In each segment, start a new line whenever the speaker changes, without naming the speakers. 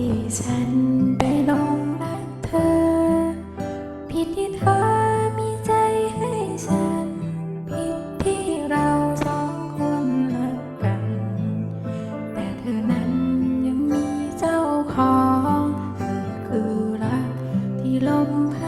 ที่ฉันไปลงรักเธอ ผิดที่เธอมีใจให้ฉัน ผิดที่เราสองคนรักกัน แต่เธอนั้นยังมีเจ้าของคือรักที่ลมพัด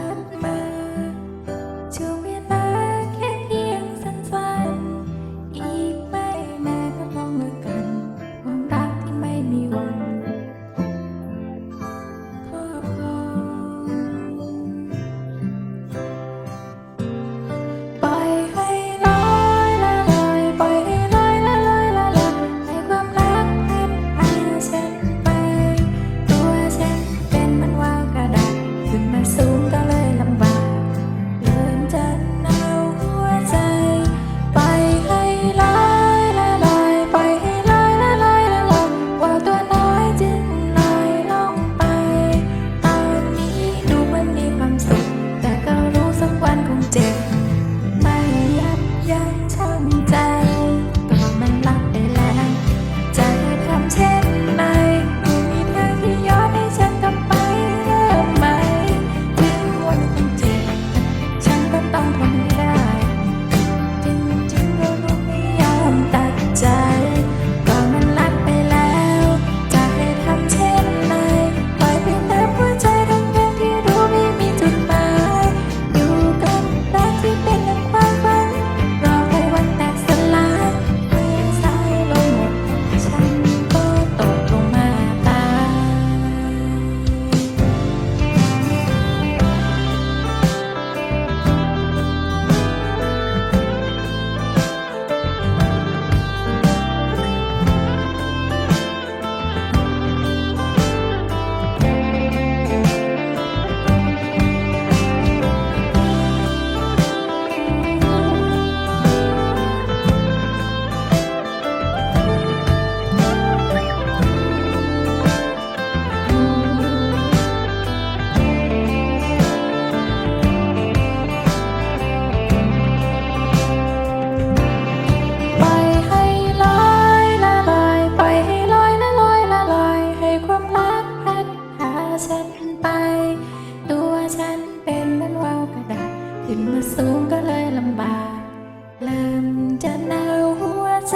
มาสูงก็เลยลำบากเริ่มจะหนาวหัวใจ